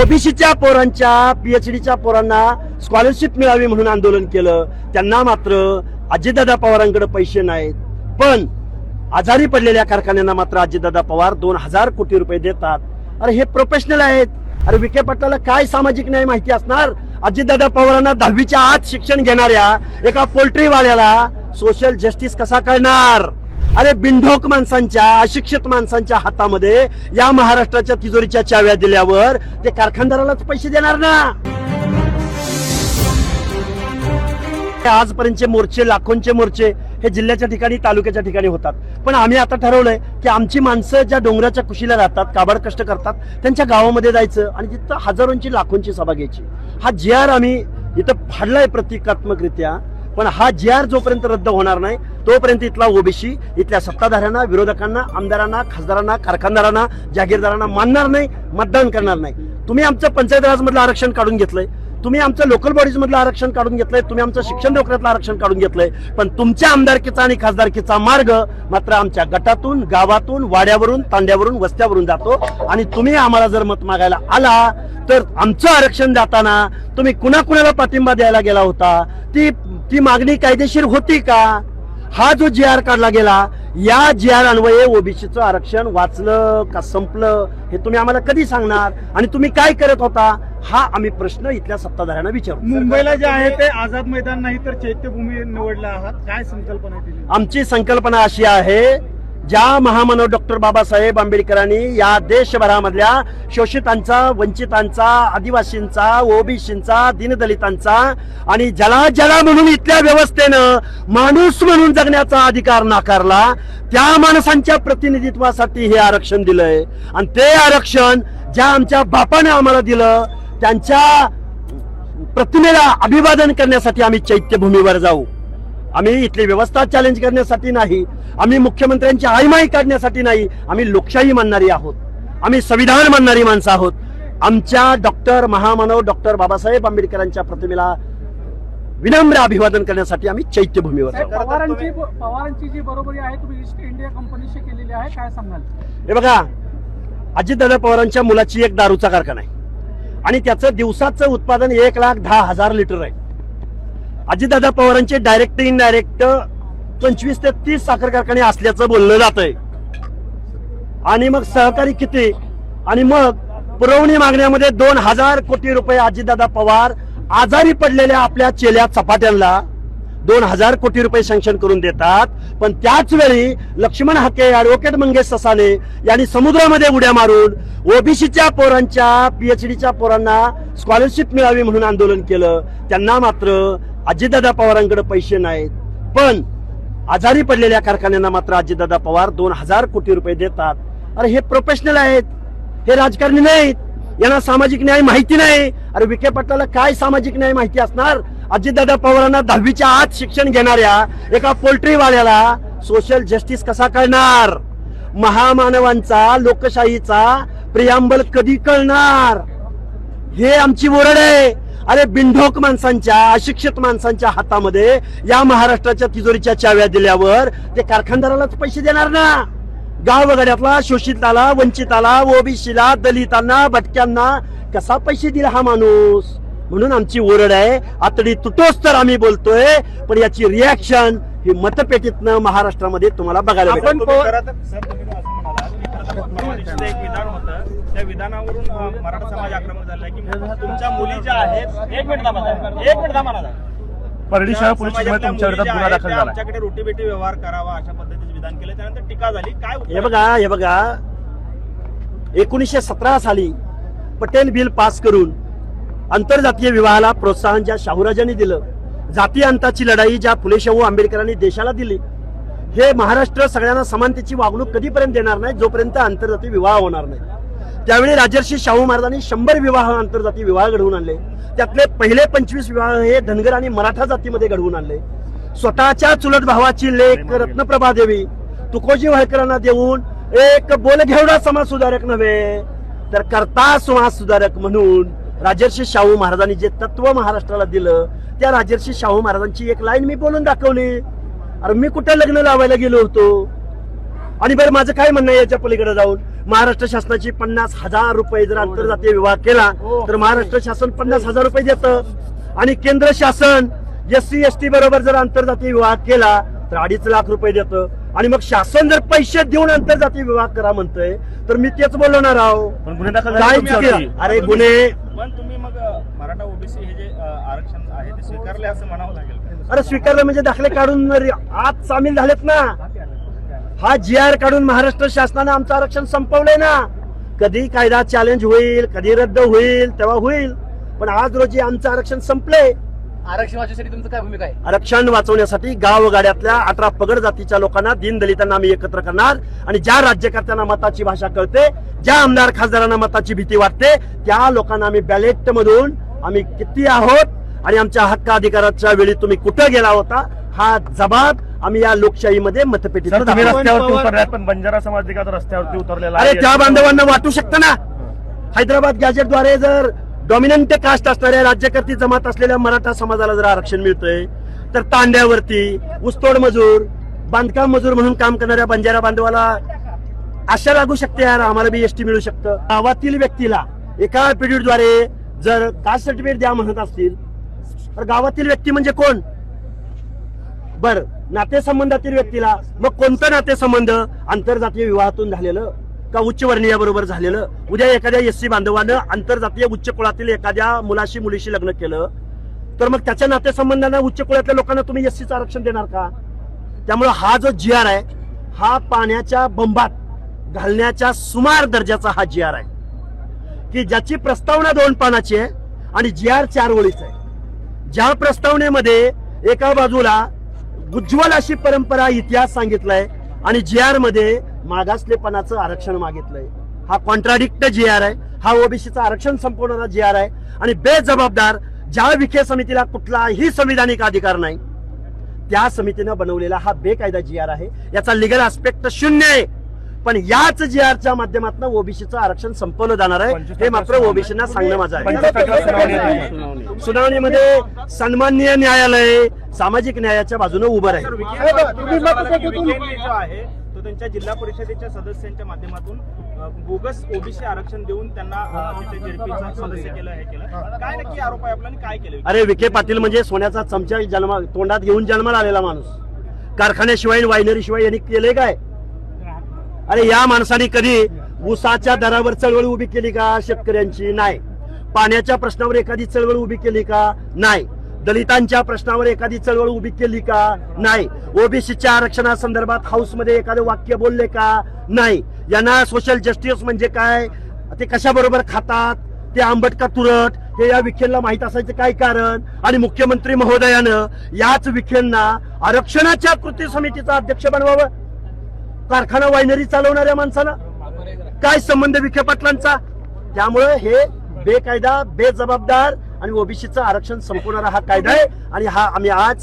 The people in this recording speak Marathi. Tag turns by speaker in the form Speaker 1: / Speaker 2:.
Speaker 1: ओबीसीच्या पोरांच्या पीएचडीच्या पोरांना स्कॉलरशिप मिळावी म्हणून आंदोलन केलं. त्यांना मात्र अजितदादा पवारांकडे पैसे नाहीत. पण आजारी पडलेल्या कारखान्यांना मात्र अजितदादा पवार दोन हजार कोटी रुपये देतात. अरे हे प्रोफेशनल आहेत. अरे विखे पाटलाला काय सामाजिक न्याय माहिती असणार? अजितदादा पवारांना दहावीच्या आत शिक्षण घेणाऱ्या एका पोल्ट्रीवाल्याला सोशल जस्टिस कसा कळणार? अरे बिंढोक माणसांच्या अशिक्षित माणसांच्या हातामध्ये या महाराष्ट्राच्या तिजोरीच्या चाव्या दिल्यावर ते कारखानदारालाच पैसे देणार ना? आजपर्यंतचे मोर्चे लाखोंचे मोर्चे हे जिल्ह्याच्या ठिकाणी तालुक्याच्या ठिकाणी होतात. पण आम्ही आता ठरवलंय की आमची माणसं ज्या डोंगराच्या कुशीला राहतात काबाड कष्ट करतात त्यांच्या गावामध्ये जायचं आणि तिथं हजारोंची लाखोंची सभा घ्यायची. हा जी आर आम्ही इथं फाडलाय प्रतिकात्मकरित्या. पण हा जी आर जोपर्यंत रद्द होणार नाही तोपर्यंत इथला ओबीसी इथल्या सत्ताधाऱ्यांना विरोधकांना आमदारांना खासदारांना कारखानदारांना जागीरदारांना मानणार नाही मतदान करणार नाही. तुम्ही आमचं पंचायत राजमधलं आरक्षण काढून घेतलंय. तुम्ही आमचं लोकल बॉडीज मधलं आरक्षण काढून घेतलंय तुम्ही आमचं शिक्षण नोकऱ्यातलं आरक्षण काढून घेतलंय. पण तुमच्या आमदारकीचा आणि खासदारकीचा मार्ग मात्र आमच्या गटातून गावातून वाड्यावरून तांड्यावरून वस्त्यावरून जातो. आणि तुम्ही आम्हाला जर मत मागायला आला तर आमचं आरक्षण जाताना तुम्ही कुणा कुणाला पाठिंबा द्यायला गेला होता? ती ती मागणी कायदेशीर होती का? हा जो जी आर काढला गेला या जी आर अन्वये ओबीसीचं आरक्षण वाचलं का संपलं हे तुम्ही आम्हाला कधी सांगणार? आणि तुम्ही काय करत होता? हा आम्ही प्रश्न इथल्या सत्ताधाऱ्यांना विचारू.
Speaker 2: मुंबईला जे आहे ते आझाद मैदान नाही तर चैत्यभूमी निवडला आहात. काय संकल्पना
Speaker 1: आमची संकल्पना अशी आहे ज्या महामानव डॉक्टर बाबासाहेब आंबेडकरांनी या देशभरामधल्या शोषितांचा वंचितांचा आदिवासींचा ओबीसींचा दीनदलितांचा आणि ज्याला ज्याला म्हणून इथल्या व्यवस्थेनं माणूस म्हणून जगण्याचा अधिकार नाकारला त्या माणसांच्या प्रतिनिधित्वासाठी हे आरक्षण दिलंय. आणि ते आरक्षण ज्या आमच्या बापाने आम्हाला दिलं त्यांच्या प्रतिमेला अभिवादन करण्यासाठी आम्ही चैत्यभूमीवर जाऊ. आम्ही इथली व्यवस्था चॅलेंज करण्यासाठी नाही. आम्ही मुख्यमंत्र्यांची आईमाई काढण्यासाठी नाही. आम्ही लोकशाही मानणारी आहोत. आम्ही संविधान मानणारी माणसं आहोत. आमच्या डॉक्टर महामानव डॉक्टर बाबासाहेब आंबेडकरांच्या प्रतिमेला विनम्र अभिवादन करण्यासाठी आम्ही चैत्यभूमीवर
Speaker 3: साहेब,
Speaker 1: जाऊ.
Speaker 3: पवारांची पवारांची जी बरोबरी आहे तुम्ही ईस्ट इंडिया कंपनीशी केलेली आहे काय सांगाल?
Speaker 1: हे बघा अजितदादा पवारांच्या मुलाची एक दारूचा कारखाना आहे. आणि त्याचं दिवसाचं उत्पादन एक लाख दहा हजार लिटर आहे. अजितदादा पवारांचे डायरेक्ट इनडायरेक्ट पंचवीस ते तीस साखर कारखाने असल्याचं बोललं जात आहे आणि मग सहकारी किती? आणि मग पुरवणी मागण्यामध्ये दोन हजार कोटी रुपये अजितदादा पवार आजारी पडलेल्या आपल्या चेल्या चपाट्यांना दोन हजार कोटी रुपये सँक्शन करून देतात. पण त्याच वेळी लक्ष्मण हाके ऍडव्होकेट मंगेश ससाने यांनी समुद्रामध्ये उड्या मारून ओबीसीच्या पोरांच्या पीएचडीच्या पोरांना स्कॉलरशिप मिळावी म्हणून आंदोलन केलं. त्यांना मात्र अजितदादा पवारांकडे पैसे नाहीत. पण आजारी पडलेल्या कारखान्यांना मात्र अजितदादा पवार दोन हजार कोटी रुपये देतात. अरे हे प्रोफेशनल आहेत. हे राजकारणी नाहीत. यांना सामाजिक न्याय माहिती नाही. अरे विखे पाटलाला काय सामाजिक न्याय माहिती असणार? अजितदादा पवारांना दहावीच्या आत शिक्षण घेणाऱ्या एका पोल्ट्रीवाल्याला सोशल जस्टिस कसा कळणार? महामानवांचा लोकशाहीचा प्रियांबल कधी कळणार? हे आमची ओरड आहे. अरे बिंढोक माणसांच्या अशिक्षित माणसांच्या हातामध्ये या महाराष्ट्राच्या तिजोरीच्या चाव्या दिल्यावर ते कारखानदारालाच पैसे देणार ना? गाव वगैरेतला शोषिताला वंचिताला ओबीसीला दलितांना भटक्यांना कसा पैसे दिला हा माणूस? म्हणून आमची ओरड आहे आतडी तुटोच तर आम्ही बोलतोय पण याची रिॲक्शन ही मतपेटीतनं महाराष्ट्रामध्ये तुम्हाला बघायला भेटेल.
Speaker 2: आपण
Speaker 4: तुम्ही खरं तर- सर, तुम्ही असं म्हणालात की खरं तर परवा दिवशीचं एक विधान होतं. त्या विधानावरून मराठा समाज आक्रमक झालाय की तुमच्या मुली ज्या आहेत एक मिनिट थांबा. एक मिनिट थांबा
Speaker 5: शहर पोलीस तुमच्या विरोधात गुन्हा दाखल झाला.
Speaker 4: आमच्याकडे रोटी बेटी व्यवहार करावा अशा पद्धतीचे विधान केले. त्यानंतर टीका झाली. काय
Speaker 1: हे बघा हे बघा. एकोणीसशे सतरा साली पटेल बिल पास करून आंतरजातीय विवाहाला प्रोत्साहन ज्या शाहूराजांनी दिलं जाती अंताची लढाई ज्या फुले शाहू आंबेडकरांनी देशाला दिली हे महाराष्ट्र सगळ्यांना समानतेची वागणूक कधीपर्यंत देणार नाही जोपर्यंत आंतरजातीय विवाह होणार नाही. त्यावेळी राजर्षी शाहू महाराजांनी शंभर विवाह आंतरजातीय विवाह घडवून आणले. त्यातले पहिले पंचवीस विवाह हे धनगर आणि मराठा जातीमध्ये घडवून आणले. स्वतःच्या चुलत भावाची लेख रत्नप्रभा देवी तुकोजी वाळकरांना देऊन एक बोलघेवडा समाज सुधारक नव्हे तर करता समाज सुधारक म्हणून राजर्षी शाहू महाराजांनी जे तत्व महाराष्ट्राला दिलं त्या राजर्षी शाहू महाराजांची एक लाईन मी बोलून दाखवली. अरे मी कुठे लग्न लावायला गेलो होतो? आणि बरं माझं काय म्हणणं आहे याच्या पलीकडे जाऊन? महाराष्ट्र शासनाची पन्नास हजार रुपये जर आंतरजातीय विवाह केला तर महाराष्ट्र शासन पन्नास हजार रुपये देतं. आणि केंद्र शासन एस सी एस टी बरोबर जर आंतरजातीय विवाह केला तर अडीच लाख रुपये देतं. आणि मग शासन जर पैसे देऊन आंतरजातीय विवाह करा म्हणतंय तर मी तेच बोलवणार आहो.
Speaker 5: पण गुन्हे दाखल झाले
Speaker 1: काय
Speaker 5: तुमच्यावरती.
Speaker 1: अरे गुन्हे
Speaker 4: हे जे आरक्षण आहे ते स्वीकारले असं म्हणावं लागेल
Speaker 1: अरे स्वीकारलं म्हणजे दाखले काढून आत सामील झालेत ना. हा जी आर काढून महाराष्ट्र शासनानं आमचं आरक्षण संपवलंय ना. कधी कायदा चॅलेंज होईल कधी रद्द होईल तेव्हा होईल. पण आज रोजी आमचं आरक्षण संपलंय.
Speaker 6: आरक्षण वाचण्यासाठी तुमचं काय भूमिका आहे?
Speaker 1: आरक्षण वाचवण्यासाठी गावगाड्यातल्या अठरा पगड जातीच्या लोकांना दीनदलितांना आम्ही एकत्र करणार. आणि ज्या राज्यकर्त्यांना मताची भाषा कळते ज्या आमदार खासदारांना मताची भीती वाटते त्या लोकांना आम्ही बॅलेट मधून आम्ही किती आहोत आणि आमच्या हक्क अधिकाराच्या वेळी तुम्ही कुठं गेला होता हा जबाब आम्ही या लोकशाहीमध्ये मतपेटीत टाकू.
Speaker 5: रस्त्यावरती पण बंजारा समाज देखील रस्त्यावरती उतरलेला
Speaker 1: अरे. त्या बांधवांना वाटू शकतं ना हैदराबाद गॅजेटद्वारे जर डॉमिनंट कास्ट असणाऱ्या राज्यकर्ती जमात असलेल्या मराठा समाजाला जर आरक्षण मिळतंय तर तांड्यावरती ऊसतोड मजूर बांधकाम मजूर म्हणून काम करणाऱ्या बंजारा बांधवाला आशा लागू शकते यार आम्हाला बी एसटी मिळू शकतं गावातील व्यक्तीला एका पिरियडद्वारे जर कास्ट सर्टिफिकेट द्या म्हणत असतील तर गावातील व्यक्ती म्हणजे कोण? बर नातेसंबंधातील व्यक्तीला. मग कोणतं नातेसंबंध आंतरजातीय विवाहातून झालेलं? का उच्च बरोबर झालेलं? उद्या एखाद्या एस सी बांधवानं आंतरजातीय उच्च कुळातील एखाद्या मुलाशी मुलीशी लग्न केलं तर मग त्याच्या नातेसंबंधांना उच्च कुळातल्या लोकांना तुम्ही एस सीचं आरक्षण देणार का? त्यामुळे हा जो जी आर आहे हा पाण्याच्या बंबात घालण्याच्या सुमार दर्जाचा हा जी आर आहे. की ज्याची प्रस्तावना दोन पानाची आहे आणि जी आर चार ओळीच आहे. ज्या प्रस्तावनेमध्ये एका बाजूला उज्ज्वल अशी परंपरा इतिहास सांगितलाय आणि जी आरमध्ये मागासलेपणाचं आरक्षण मागितलंय. हा कॉन्ट्राडिक्ट जी आर आहे हा ओबीसीचं आरक्षण संपवणारा जी आर आहे आणि बेजबाबदार ज्या विखे समितीला कुठलाही संविधानिक अधिकार नाही त्या समितीनं बनवलेला हा बेकायदा जी आर आहे. याचा लिगल आस्पेक्ट शून्य आहे. पण याच जी आरच्या माध्यमातून ओबीसीचं आरक्षण संपवलं जाणार आहे. हे मात्र ओबीसीना सांगणं माझं आहे. सुनावणीमध्ये सन्माननीय न्यायालय सामाजिक न्यायाच्या बाजूने उभं राहील.
Speaker 4: विखेंनी जो आहे तो त्यांच्या जिल्हा परिषदेच्या सदस्यांच्या माध्यमातून बोगस ओबीसी आरक्षण देऊन त्यांना सदस्य केलं हे केलं. काय नक्की आरोप आहे आपल्याला काय केलं?
Speaker 1: अरे विखे पाटील म्हणजे सोन्याचा चमचा जन्म तोंडात घेऊन जन्माला आलेला माणूस. कारखान्याशिवाय वायनरी शिवाय यांनी केले काय? अरे या माणसाने कधी ऊसाच्या दरावर चळवळ उभी केली का? शेतकऱ्यांची नाही. पाण्याच्या प्रश्नावर एखादी चळवळ उभी केली का? नाही. दलितांच्या प्रश्नावर एखादी चळवळ उभी केली का? नाही. ओबीसीच्या आरक्षणासंदर्भात हाऊसमध्ये एखादं वाक्य बोलले का? नाही. यांना सोशल जस्टिस म्हणजे काय? ते कशाबरोबर खातात? ते आंबट का तुरट? हे या विखेंना माहीत असायचं काय कारण? आणि मुख्यमंत्री महोदयानं याच विखेंना आरक्षणाच्या कृती समितीचा अध्यक्ष बनवावं? कारखाना वायनरी चालवणाऱ्या माणसाला? काय संबंध विखे पाटलांचा? त्यामुळे हे बेकायदा बेजबाबदार आणि ओबीसीचं आरक्षण संपवणारा हा कायदा आहे आणि हा आम्ही आज